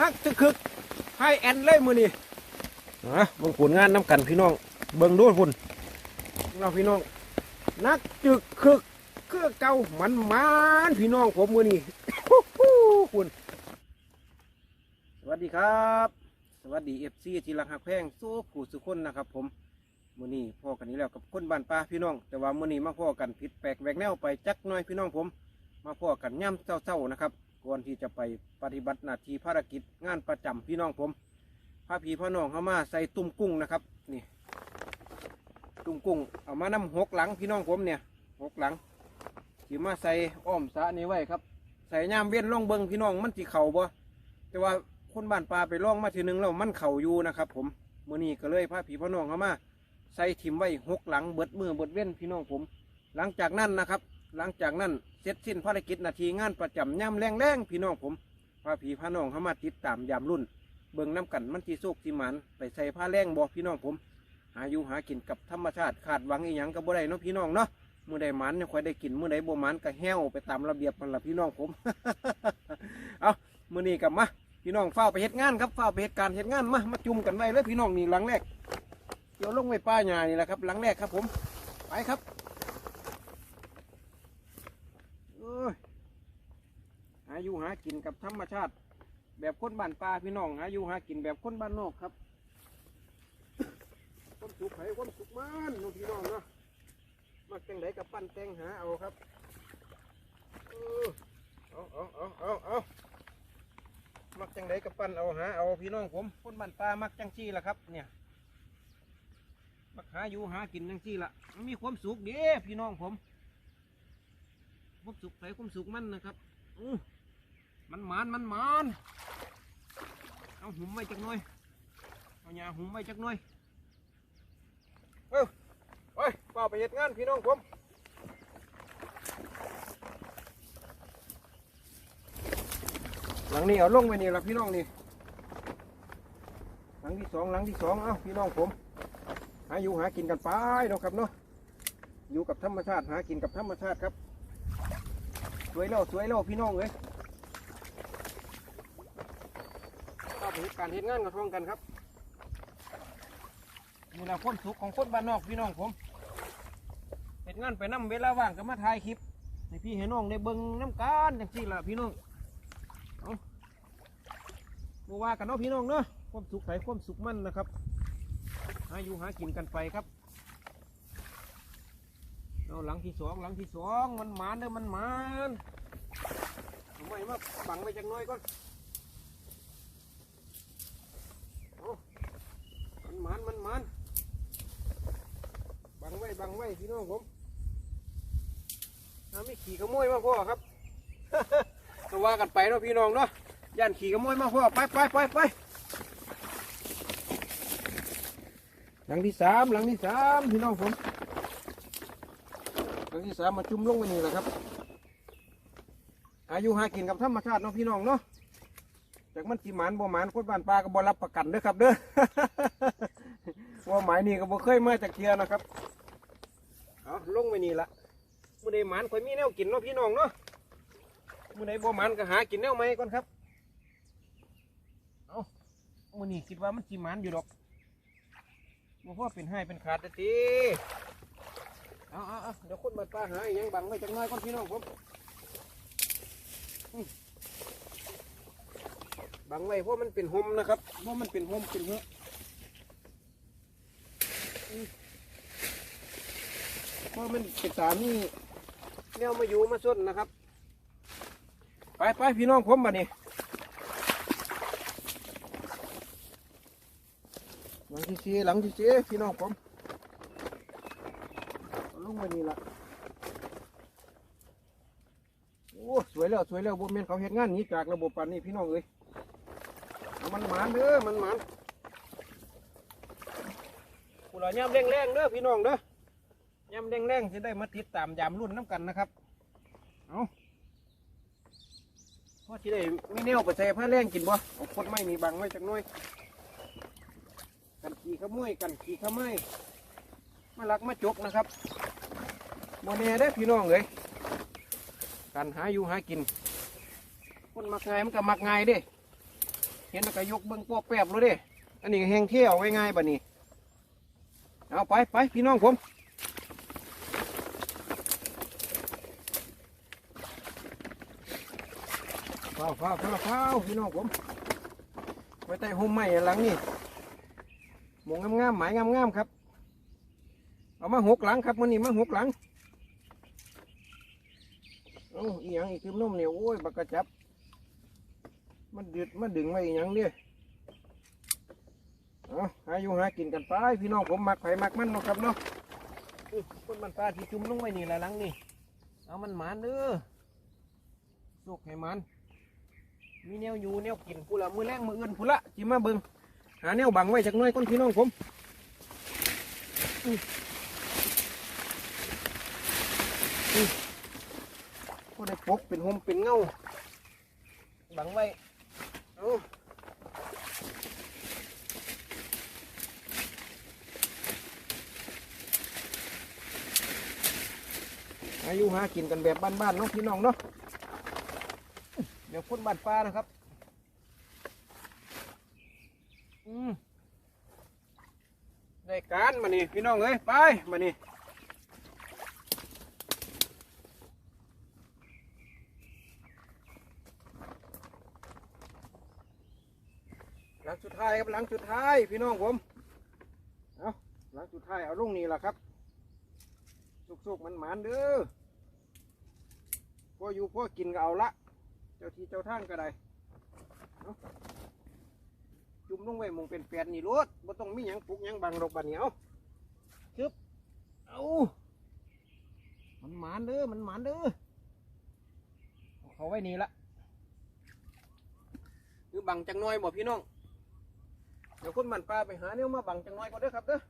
นักตึกคึกให้แอนเลยมือนี่นะเบิ่งผลงานน้ำกันพี่น้อง เบิ่งดูพุ่นเราพี่น้อง นักจึกคึกเครือเก่ามันมานพี่น้องผมมือนี่คุณสวัสดีครับ สวัสดีเอฟซีทีรักหักแพงสู้ผู้สุคนนะครับ ผมมือนี้พ่อกันนี้แล้วกับคนบ้านป่าพี่น้อง แต่ว่ามือนี้มาพ่อกันผิดแปลกแหวกแนวไปจักหน้อยพี่น้องผม มาพ่อกันย่ำเศร้าๆนะครับ ก่อนที่จะไปปฏิบัติหน้าที่ภารกิจงานประจำพี่น้องผมพาพี่พ่อน้องเข้ามาใส่ตุ่มกุ้งนะครับนี่ตุ่มกุ้งเอามานำหกหลังพี่น้องผมเนี่ยหกหลังที่มาใส่อ้อมสะนี้ไว้ครับใส่ย่ามเวียนล่องเบิงพี่น้องมันสีเข่าบ่แต่ว่าคนบ้านปลาไปล่องมาทีหนึงแล้วมันเข่าอยู่นะครับ ผมมื่อนี้ก็เลยพาพี่พ่อน้องเข้ามาใส่ถิ่มไว้หกหลังเบิดมือเบิดเว้นพี่น้องผม หลังจากนั้นนะครับ หลังจากนั้นเสร็จสิ้นภารกิจนาทีงานประจำย่ำแรงแรงๆพี่น้องผมพาพี่พาน้องเข้ามาติดตามยามรุ่น เบิ่งน้ำกันมันที่โซกที่หมันไปใส่ผ้าแรงบอกพี่น้องผม หาอยู่หากินกับธรรมชาติขาดหวังอีหยังก็บ่ได้เนาะพี่น้องเนาะเมื่อใดหมันเนี่ยคอยได้กินเมื่อใดบ่หมันก็แห้วไปตามระเบียบมันละพี่น้องผม เอาเมื่อนี้กลับมาพี่น้องเฝ้าไปเฮ็ดงานครับเฝ้าไปเฮ็ดการเฮ็ดงานมามาจุ่มกันไว้เลยพี่น้องนี่หลังแรกเดี๋ยวลงไว้ป้าหญ้านี่แหละครับหลังแรกครับผมไปครับเอ้ยหา อยู่หากินกับธรรมชาติ แบบคนบ้านป่าพี่น้องหาอยู่หากินแบบคนบ้านนอกครับความสุขไผความสุขมันน้องพี่น้องเนาะมักจังไดกับปั้นแตงหาเอาครับเออเอาเอาเอาเอาเอามักจังไดกับปั้นเอาหาเอาพี่น้องผมคนบ้านป่ามักจังซี่ละครับ เนี่ยมักหาอยู่หากินจังซี่ละมันมีความสุขเด้พี่น้องผมความสุขไผความสุขมันนะครับอื้ มันมานมันมานเอาหุ่มไว้จักหน่อยเอาหญ้าหุ่มไว้จักหน่อยเอ้าไปเป่าไปเหตุงานพี่น้องผมหลังนี้เอาลงไปนี่ละพี่น้องนี่หลังที่สองหลังที่สองเอ้าพี่น้องผม หาอยู่หากินกันไปเนาะครับเนาะอยู่กับธรรมชาติหากินกับธรรมชาติครับ สวยแล้วสวยแล้วพี่น้องเลยเข้าไปเหตุ การเหตุงานกับท้องกันครับนี่แหละความสุขของคนบ้านนอกพี่น้องผมเห็นงานไปนั่เวลาว่างก็มาถ่ายคลิปให้พี่ให้น้องได้เบิ่งน้ำกันจังสี่ล่ะพี่น้องเอาบ่ว่ากันเนาะพี่น้องเนาะความสุขใสความสุขมันนะครับหาอยู่หากินกันไปครับเอาหลังที่สองหลังที่สองมันหมานเด้อมันหมานทำไมมาบังไว้จักน้อยก่อนเอา มันมานมันมานบังไว้บังไว้พี่น้องผมน้าไม่ขี่ขโมยมาพ่อครับก็ว่ากันไปเนาะพี่น้องเนาะย่านขี่ขโมยมาพ่อไปไปไปไปหลังที่สามหลังที่สามพี่น้องผมหลังที่สามมาจุ่มลงไปนี่แหละครับ อายุหากินกับธรรมชาติเนาะพี่น้องเนาะ จากมันสีหมานบ่หมานคนบ้านปลาก็บ่รับประกันเด้อครับ เด้อว่าหมายนี่ก็บ่เคยมาจากเทียนะครับเอาลงไปนี่ละมื่อใดหมานข่อยมีแนวกินเนาะพี่น้องเนาะมื่อใดบ่หมานก็หากินแนวใหมก่อนครับเอามื่อนี้คิดว่ามันสิหมานอยู่ดอกบ่พ่อเป็นให้เป็นขาดแต่ตีเอาเอาเอาเดี๋ยวคนบ้านป้าหาอีหยังบังไว้จังน้อยก่อนพี่น้องผม บังไว้เพราะมันเป็นหมนะครับ เพราะมันเป็นหมเป็นเหอเพราะมันเป็นสามีแนวมาอยู่มาส้นนะครับ ไปไปพี่น้องผมมาเนี่หลังที่สี่หลังที่สี่พี่น้องผมเอาลงมานี่ละโอ้สวยแล้วสวยแล้วบนเมนเขาเห็นงานนี้จากระบบปันนี้พี่น้องเอ้ย มันหมานเด้อมันหมานกูเหล่าย่ำแรงๆเด้อพี่น้องเด้อย่ำแรงๆจะได้มาติดตามยามรุ่นน้ำกันนะครับเอาพอที่ได้มีแนวไปใส่ผ้าแรงกินบ่เอาคนไม่มีบังไว้จักน้อยกันขี่ขโมยกันขี่ขโมยมาลักมาจกนะครับโมเน่ได้พี่น้องเลยกันหาอยู่หากินคนมักง่ายมันก็มักง่ายเด้ เห็นแล้วก็ยกเบิ้งปอบแปบเลยเด้อันนี้แห้งเที่ยวง่ายๆบัดนี้เอาไปไปพี่น้องผมเฝ้าเฝ้าเฝ้าเฝ้าพี่น้องผมไว้ใต้ห่มไม้หลังนี่หมงงามๆหมายงามๆครับ เอามาหกหลังครับมันนี่มาหกหลังเอาอีหยังอีกคือนุ่มเนี่ยโอ้ยบักกระจับ มันดึดมันดึงไว้อีหยังเนี่ยเอาหาอยู่หากินกันไปพี่น้องผมมักไผ่มักมันเนาะครับเนาะอื้อคนมันปลาที่จุ่มลงไว้นี่ละลังนี่ เอามันหมานเด้อโชคให้มัน มีแนวอยู่แนวกินผู้ละมือแรงมืออื่นผู้ละจิมาเบิงหาแนวบังไว้จากน้อยก้นพี่น้องผมก็ได้ปกเป็นหมเป็นเงาบังไว้ อายุหากินกันแบบบ้านๆเนาะพี่น้องเนาะเดี๋ยวคนบ้านป้านะครับ อืมได้การมานี่พี่น้องเอ้ยไปมานี่ ลังสุดท้ายครับหลังสุดท้ายพี่น้องผมเอาหลังสุดท้ายเอาลงนี่แหละครับสุกๆมันหมานเด้อพออยู่พอกินก็เอาละ เจ้าที่เจ้าทางก็ได้จุ่มลงไว้มงเป็นแปดนี่รถบ่ต้องมีหยังปุกหยังบังดอกบัดเหนียวชึบเอามันหมานเด้อมันหมานเด้อเอาเขาไว้นี่ละหรือบังจังน้อยบ่พี่น้อง เดี๋ยวคนมันปลาไปหาเนี่ยมาบังจังน้อยก่อนเด้อครับเด้อ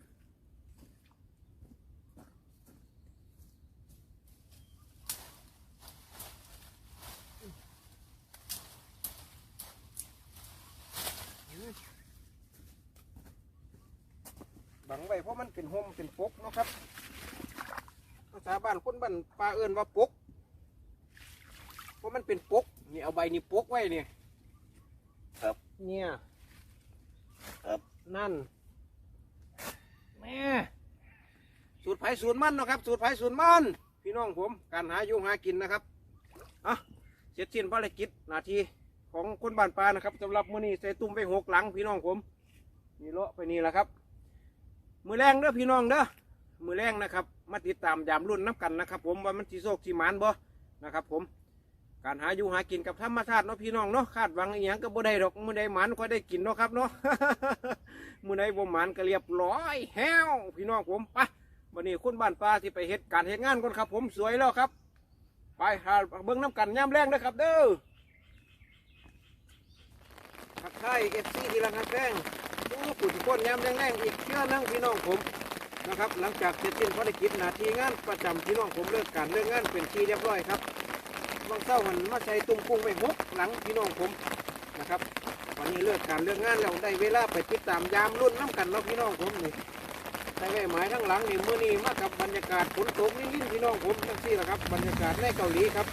บังไว้เพราะมันเป็นห่มเป็นปกเนาะครับภาษาบ้านคนบ้านปลาเอินว่าปกเพราะมันเป็นปกนี่เอาใบนี่ปกไว้เนี่ยครับเนี่ย นั่นแม่สูตรไผ่สูตรมันเนาะครับ สูตรไผ่สูตรมันพี่น้องผมการหาอยู่หากินนะครับอะเสร็จสิ้นภารกิจหน้าที่ของคนบ้านปลานะครับสำหรับมื้อนี้ใส่ตุ้มไปหกหลังพี่น้องผมนี่เลาะไปนี่แหละครับ มือแรงเด้อพี่น้องเด้อมือแรงนะครับ มาติดตามยามรุ่นน้ำกันนะครับ ผมว่ามันสีโซกสีหมานบ่นะครับ ผม การหาอยู่หากินกับธรรมชาติเนาะพี่น้องเนาะคาดหวังอีหยังก็บ่ได้ดอกมือใดหมันก็ได้กินเนาะครับเนาะ มือใดบ่หมันก็เรียบร้อยแห้วพี่น้องผมไปวันนี้คุณบ้านปลาที่ไปเฮ็ดการเฮ็ดงานก่อนครับ ผมสวยแล้วครับ ไปหาเบิ้งน้ำกันย่ำแรงเด้อครับ เด้อทักทายเอฟซีทีละครับแรงโอ้ปุ่นก้นย่ำแรงๆอีกเชื่อนั่งพี่น้องผมนะครับ หลังจากเสร็จสิ้นภารกิจหน้าที่งานประจำพี่น้องผมเลิกการเลิกงานเป็นที่เรียบร้อยครับ บางเศร้าหันมาใส่ตุ้มกุ้งไปหกหลังพี่น้องผมนะครับวันนี้เลิกการเลิกงานแล้วได้เวลาไปติดตามยามรุ่นน้ำกันเนาะพี่น้องผมนี่ใส่ไว้หมายทั้งหลังนี่เมื่อนี้มากับบรรยากาศฝนตกนิ่งๆพี่น้องผมจังซี่ละครับบรรยากาศในเกาหลีครับ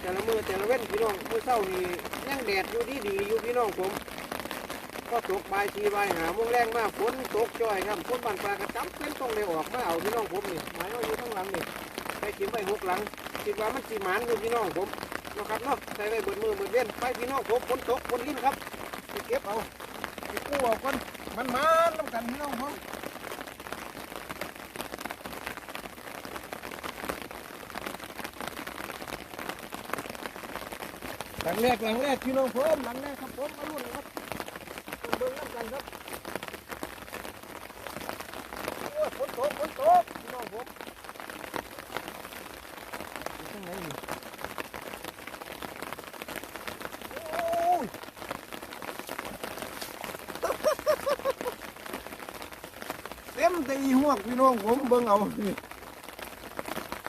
แต่ละมือแต่ละเว้นพี่น้องมือเศร้านี่ยังแดดอยู่ดีดีอยู่พี่น้องผมก็ตกบ่ายทีบ่ายหาโมงแรงมากฝนตกจ่อยครับฝนบานปลากระจับเป็นต้องได้ออกมาเอาพี่น้องผมนี่หมายว่าอยู่ข้างหลังนี่ไปกินไปหกหลัง คิดว่ามันสีหมานอยู่พี่น้องผมนะครับเนาะใส่ไว้เบิดมือเบิดเว้นไปพี่น้องผมฝนตกฝนลิ้นครับไปเก็บเอาไปกู้เอาคนมันมานน้ำกันพี่น้องผมหลังแรกหลังแรกพี่น้องผมหลังแรกครับผมมาลุ้นครับเบิ่งน้ำกันครับโอ้ยฝนตกฝนตกพี่น้องผม อยู่ข้างในนี่โอ้ย เต็ม แต่อีหวกพี่น้องผมเบิ่งเอา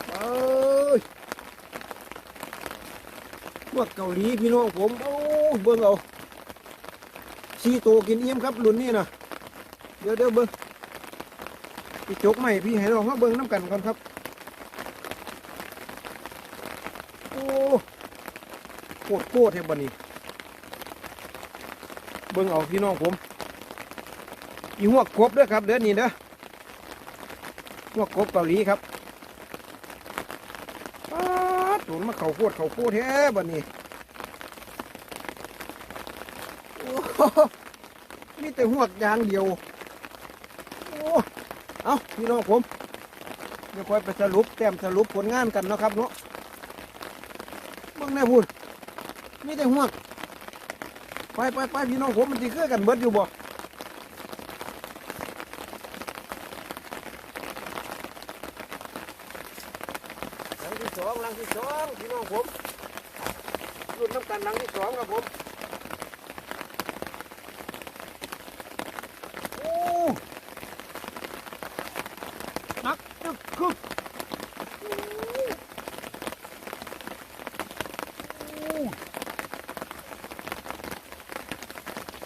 เอ้ยพวกเกาหลีพี่น้องผมโอ้ยเบิ่งเอาชีโตกินเอี่ยมครับรุ่นนี้นะเดี๋ยวเดี๋ยวเบิ่งพี่จกใหม่พี่ให้ลองมาเบิ่งน้ำกันก่อนครับโอ้โคตรโคตรเทบันนี้เบิ่งเอาพี่น้องผมอีหัวกบเด้อครับเดือนนี้เด้อ หัวกบเกาหลีครับป๊าดโดนมาเข่าโคตรเข่าโคตรแท้บัดนี้โอ้โหมีแต่หัวกอยางเดียว โอ้ เอาพี่น้องผม เดี๋ยวค่อยไปสรุปแต้มสรุปผลงานกันนะครับเนาะเบิ่งแน่พูดมีแต่หัวกไปไปไปพี่น้องผมมันจะเคลื่อกันเบิดอยู่บ่หลังที่สองหลังที่สองพี่น้องผม รุ่นน้ำกันหลังที่สองครับผมโอ้หนักจึกคึกโอ้โอ้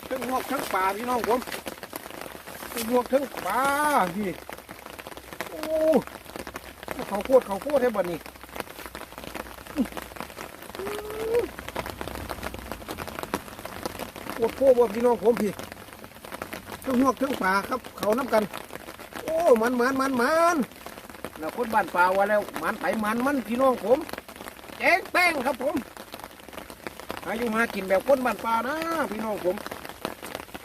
ทั้งหวกทั้งป่าพี่น้องผมทั้งหวกทั้งป่าพี่โอ้เขาโคตรเขาโคตรให้บัดนี้ โคตรโคตรบ่พี่น้องผมพี่ทั้งหวกทั้งป่าครับ เขาน้ำกัน โอ้มันมันมันมันแล้วคนบ้านป่าว่าแล้วมันไปมันมันพี่น้องผมแจ้งแป้งครับผมอายุมากินแบบคนบ้านป่านะพี่น้องผม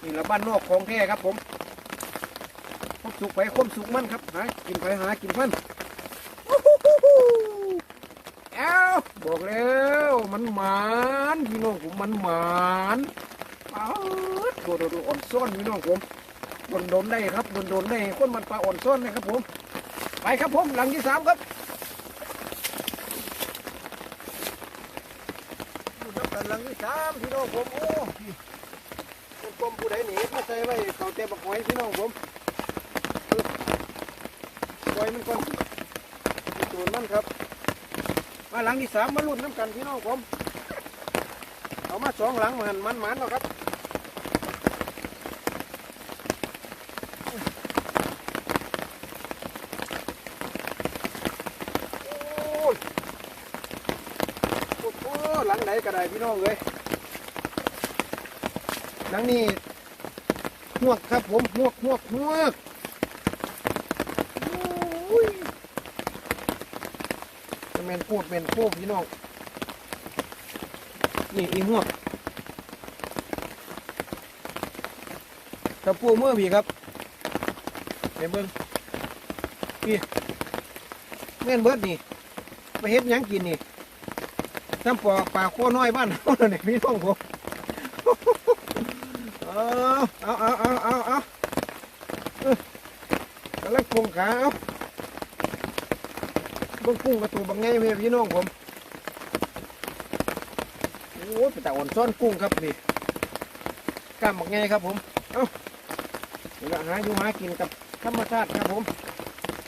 นี่ละบ้านนอกของแท้ครับผมคมสุกไปคมสุกมันครับหากินไปหากินมันเอ้าบอกแล้วมันหมานพี่น้องผมมันหมาน โดดโดดอ่อนซ่อนพี่น้องผมโดนโดนได้ครับโดนโดนได้คนมันปลาอ่อนซ่อนนะครับผม ไปครับผมหลังที่สามครับดูนักันหลังที่สามพี่น้องผมโอ้เป็นกลมผู้ใดหนีมาใส่ไว้เขาเต็มบักหอยพี่น้องผมปล่อยมันก่อนมีตัวมันครับ มาหลังที่สามมาลุ้นน้ำกันพี่น้องผม เอามาสองหลังมันมันมันแล้วครับโอ้ยโอ้โห หลังไหนก็ได้พี่น้องเลยหลังนี้หวกครับผมหวกหวกหวกโอ้ยจะเมนโคตรเมนโคตรพี่น้องนี่อีหวกกระปูเมื่อพี่ครับเห็นเบิ้งพี่แม่นเบิดนี่ไปเฮ็ดยังกินนี่ ทำปอกปลาโคน้อยบ้านเขาเนี่ยพี่น้องผมเอาเอาเอาเอาเอาเอาเอ้ยกำลังคงขาเอาบิ้งกุ้งกระตูบังไงเมียพี่น้องผมโอ้ยเป็นแต่อ่อนซ่อนกุ้งครับนี่กล้ามบักไงครับผมเอาเดี๋ยวหาอยู่หากินกับธรรมชาติครับผม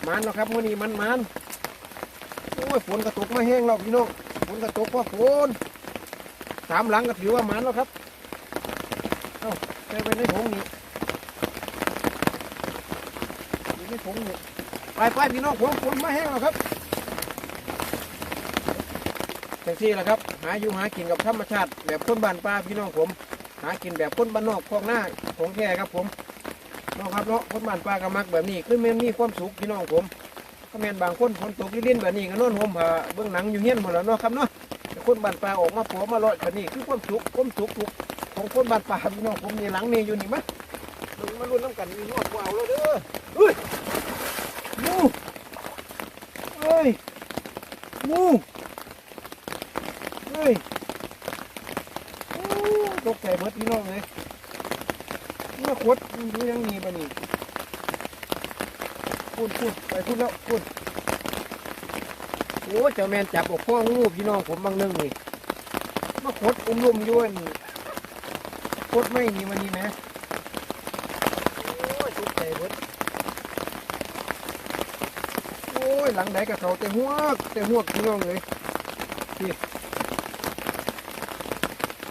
มันเนาะครับมื่อนี้มันมันโอ้ยฝนกระตุกมาแห้งแล้วพี่น้อง ฝนกระตกว่าฝนสามหลังก็ถือว่ามันแล้วครับใส่ไปในถุงนี่อยู่ในถุงนี่ไปไปพี่น้องผมผมมาแห้งแล้วครับจังซี่แหละครับ หาอยู่หากินกับธรรมชาติ แบบคนบ้านป่าพี่น้องผม หากินแบบคนบ้านนอกคลองหน้าของแท้ครับผมน้องครับเนาะคนบ้านป่าก็มักแบบนี้คือแม่นมีความสุขพี่น้องผม ก็แมนบางคนฝนตกลิ้นแบบนี้ก็นอนห่มผ้าเบื้องหนังอยู่เฮี้ยนหมดแล้วเนาะครับเนาะแต่คนบ้านป่าออกมาผัวมาลอยแบบนี้คือความสุขความสุขทุกของคนบ้านป่าพี่น้องผมนี่หลังนี่อยู่นี่มั้ยมึงมาลุ้นน้ำกันมีนวดกูเอาแล้วเด้อเฮ้ยมูเฮ้ยมูเฮ้ยตกใจเบิดพี่น้องเลยเมื่อขวดดูยังมีบ่นี่ พูดพูดไปพูดแล้วพูดโอ้เจ้าแมนจับอกพ่องูพี่น้องผมบางนึงนี่มาขดอุ้มลุ่มยู่นี่โคตรไม่นี่มันนี่ไหมโอ้ยทุกใจเบิดโอ้ยหลังไหนกับเขาแต่หัวแต่หัวพี่น้องเลยพี่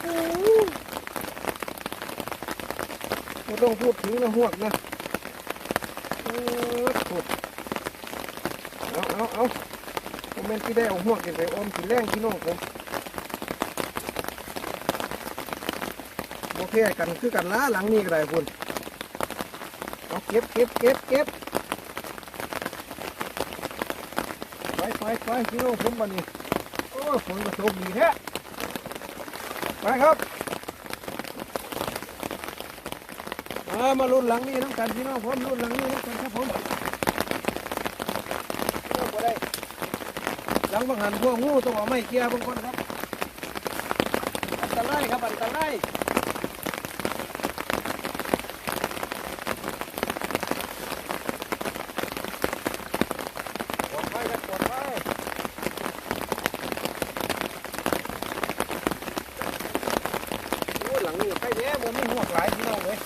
โอ้ยต้องพูดถึงนะหัวกนะโอ้ยพูด เอาเอาเอาผมเป็นที่ได้เอาหัวกกินไปอมกินแรงพี่น้องผมบ่แค่กันคือกันล้าหลังนี้ก็ได้คุณเอาเก็บเก็บเก็บเก็บไปไปไปพี่น้องผมบันนี้โอ้ฝนกระตกดีแท้ไปครับมามาลุ้นหลังนี้น้ำกันพี่น้องผมลุ้นหลังนี้น้ำกันครับผมเอาบ่ได้ หลังบังหันพวกงูต้องเอาไม้เกียบางคนครับอันตรายครับอันตรายปลอดภัยครับปลอดภัยโอ้ยหลังนี้ก็ใกล้แย่บ่มีหวหลายพี่น้องเลย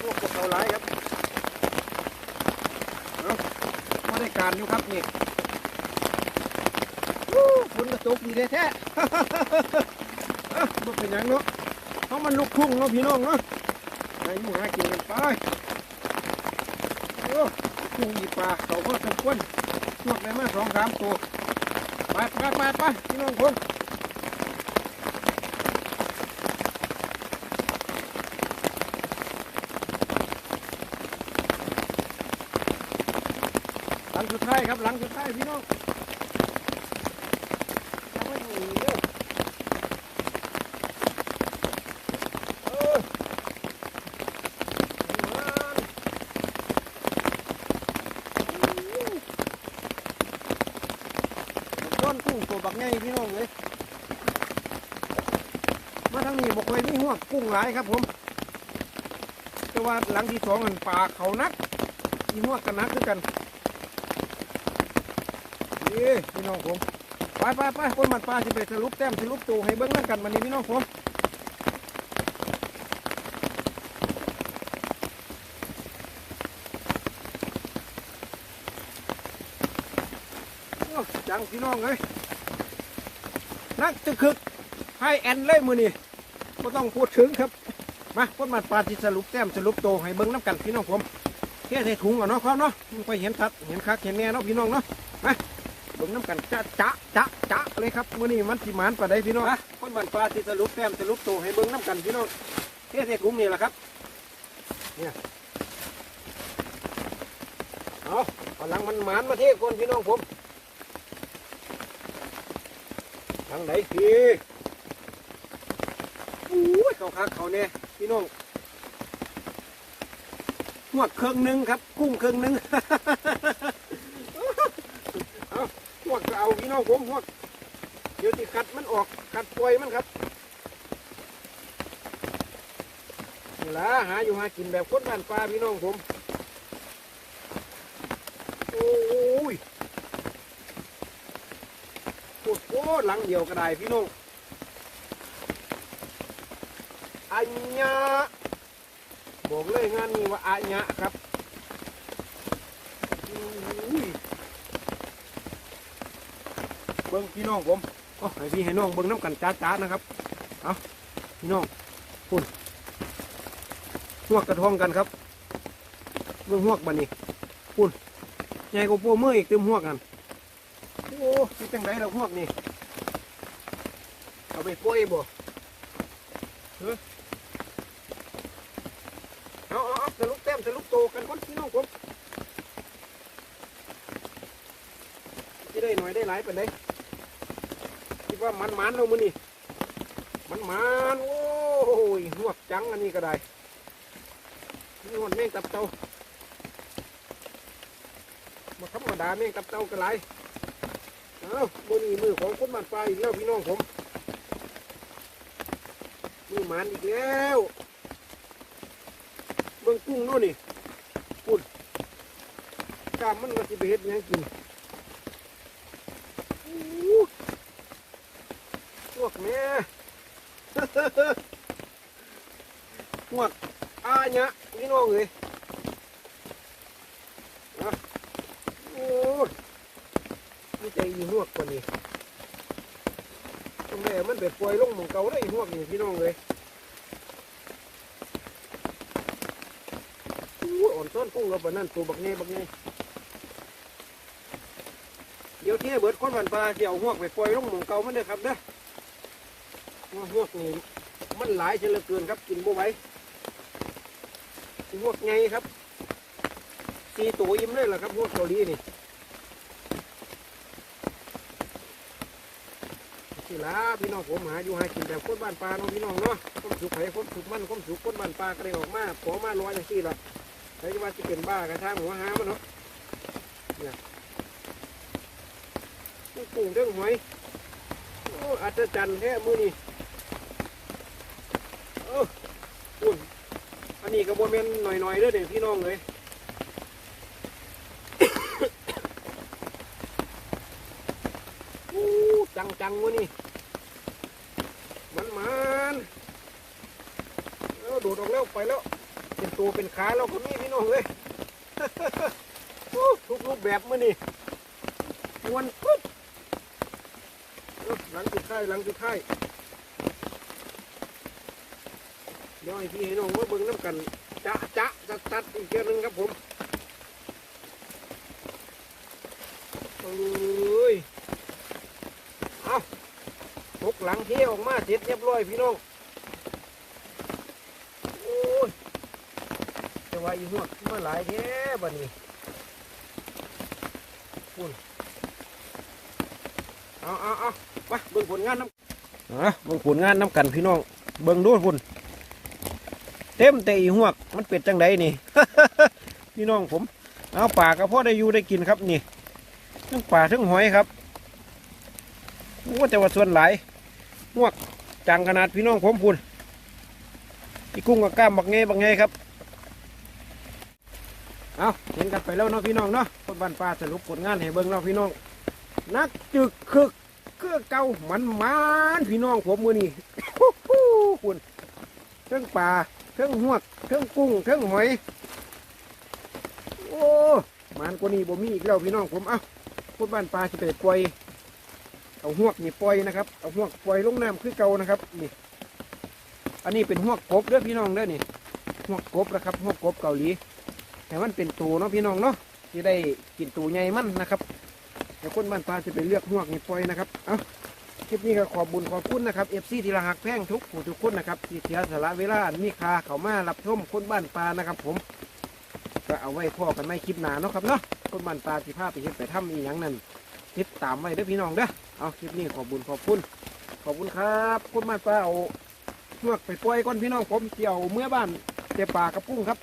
หวกพวกเขาหลายครับเอาได้การอยู่ครับนี่ ฝนกระตกดีแท้ๆอะบ่เป็นหยังเนาะเพรามันลูกทุ่งเนาะพี่น้องเนาะไปหมูหากินกันไปโอ้ทุ่งมีปลาเขาก็สมควรนวดได้มาสองสามตัวไปไปไปไปพี่น้องคนหลังสุดท้ายครับหลังสุดท้ายพี่น้องไม่หนีเด้อ เออก้อนกุ้งตัวบักไงพี่น้องเลยมาทางนี้ บอกเลยนี่หัวกุ้งหลายครับผม แต่ว่าหลังที่สองอันปลาเขานักมีหัวกันนักคือกันนี่พี่น้องผมไปไปไปคนมันปลาจะไปสรุปแต้มสรุปตัวให้เบิ้งนั่นกันวันนี้พี่น้องผมจังพี่น้องเอ้ยนักจะคึกให้แอนเลยมือนี่ ก็ต้องพูดถึงครับ มาพ้นมาปลาที่สรุปแต้มสรุปโตให้เบิ้งน้ำกันพี่น้องผมแค่ใส่ถุงเอาเนาะครับเนาะมันค่อยเห็นชัดเห็นคักเห็นแน่เนาะพี่น้องเนาะมาเบิ้งน้ำกันจะจะจะจะเลยครับเมื่อนี่มันสิมานปลาได้พี่น้องมาพ้นมาปลาที่สรุปแต้มสรุปโตให้เบิ้งน้ำกันพี่น้องแค่ใส่ถุงนี่แหละครับเนี่ยเอาเอาหลังมันหมานมาเทคนพี่น้องผมทางไหนพี่ อู้ยเขาคักเขาเนี่ยพี่น้องหวดเครื่องหนึ่งครับ กุ้งเครื่องหนึ่งเอาหวดก็เอาพี่น้องผมหวดเดี๋ยวติกัดมันออกกัดปล่อยมันครับนี่ละหาอยู่หากินแบบคนบ้านปลาพี่น้องผมโอ้ยโคตรโคตรหลังเดียวก็ได้พี่น้องอั ญะบอกเลยงานนี้ว่าอัญญะครับเบิ้งพี่น้องผมโอ้ให้พี่ให้น้องเบิ้งน้ำกันจ้าๆนะครับเอาพี่น้องพุ่นหวกกระท้องกันครับเบิ้งหวกบันนี้พุ่นใหญ่กว่าพวกเมื่ออีกเต็มหวกกันโอ้ยจังไรเราพวกนี่เอาไปปล่อยบ่เฮ้ยเอาเอาเอาสรุปแต้มสรุป โตกันก่อนพี่น้องผมจะได้หน่อยได้หลายไปเลยคิดว่ามันมันเรามือนี่มันมันโอ้ยหวกจังอันนี้ก็ได้นี่หวดแมงตับเต่ามาธรรมดาแมงตับเต่าก็หลายเอ้ามือนี้มือของคนบ้านปลาอีกแล้วพี่น้องผมมือมันอีกแล้วเบิ่งกุ้งโน่นนี่ ปุ่นกามมันมาสิไปเฮ็ดหยังกินพวกแม่พวกอาญะพี่น้องเลยอะโอ้ยมีใจอีหวกกว่านี้ตรงนี้มันแบบปล่อยลงหมองเก่าได้อีหวกนี่พี่น้องเลย้นต้นกุ้งเราแบนนั่นตัวบักเน่บักเน่เดี๋ยวเที่ยเบิดคนวันปลาเสี่ยวหวกไปปล่อยลงหมองเก่ามันเด้อครับเด้อว่าหวกนี่มันหลายเชลอเกินครับกินบ่ไหวพวกไงครับสีตัวอิ่มเลยล่ะครับพวกเกาหลีนี่สิละพี่น้องผมหาอยู่หากินแบบคนบ้านปลาเนาะพี่น้องเนาะความสุขไผ่ความสุขมันความสุขคนบ้านปลาก็ได้ออกมาขอมาลอยอย่างที่ละ ใครจะว่าจะเป็นบ้ากระทางหัวหามันเนาะเนี่ยนี่กุ้งเรื่องหอยโอ้อัศจรรย์แท้มือนี่เออคุณอันนี้ก็บ่แม่นหน่อยๆเด้อเด็พี่น้องเลยจังจังๆวะนี่มันมันเออโดดออกแล้วไปแล้ว เป็นตัวเป็นขาเราก็มีพี่น้องเลยทุกรูปแบบมื่อนี่วนปึ๊ดเอ้าหลังจุดค่ายหลังจุดค่ยเดี๋ยพี่ให้น้องมาเบิ่งน้ำกันจะจะจะตัดอีกเจ้าหนึ่งครับผมเอาเลยเอาตกหลังเที่ยวออกมาเสร็จเรียบร้อยพี่น้อง โอ้ยจะว่าอีหัวมาหลายแท้บัดนี้พุ่นเอาเอาเอาไปเบิ่งผลงานน้ำอะเบิ่งผลงานน้ำกันพี่น้อง เบิ่งดูพุ่นเต็มแต่อีหัวกมันเป็ดจังไดนี่ พี่น้องผม เอาป่าก็พอได้อยู่ได้กินครับนี่ทั้งป่าทั้งหอยครับโอ้แต่ว่าส่วนหลายหวกจังขนาดพี่น้องผมพุ่นพี่กุ้งกับกล้ามบักเงบักเงครับ เอาเห็นกันไปแล้วเนาะพี่น้องเนาะคนบ้านป่าสรุปผลงานให้เบิ่งเนาะพี่น้อง นักจึกคึกเครือเก่ามันมานพี่น้องผมมือนี่คุณเครื่องป่าเครื่องหวกเครื่องกุ้งเครื่องหอย โอ้มันกว่านี้บ่มีอีกแล้วพี่น้องผมเอ้าคนบ้านป่าจะไปปล่อยเอาหวกนี่ปล่อยนะครับ เอาหวกปล่อยลงน้ำคือเก่านะครับนี่ อันนี้เป็นหวกกบเด้อพี่น้องเด้อนี่หวกกบนะครับหวกกบเกาหลี แต่มันเป็นตัวเนาะพี่น้องเนาะที่ได้กินตัวใหญ่มันนะครับเดี๋ยวคนบ้านปลาจะไปเลือกหวกนี่ปล่อยนะครับเอาคลิปนี้ก็ขอบุญขอบคุณนะครับเอฟซีที่ละหักแพงทุกผู้ทุกคนนะครับที่เสียสละเวลานมีคาเขามารับชมคนบ้านปลานะครับ ผม ก็เอาไว้พ่อกันไม่คลิปหนาเนาะครับเนาะคนบ้านปลาสิพาพไปเห็นไปทำอีหยังนั่นติดตามไว้เด้อพี่น้องเด้อเอาคลิปนี้ขอบบุญขอบคุณ ขอบคุณครับคนบ้านปลาเอาเมือกไปปล่อยก่อนพี่น้องผมเกี่ยวเมื่อบ้านเจ็บปลากระปุ้งครับ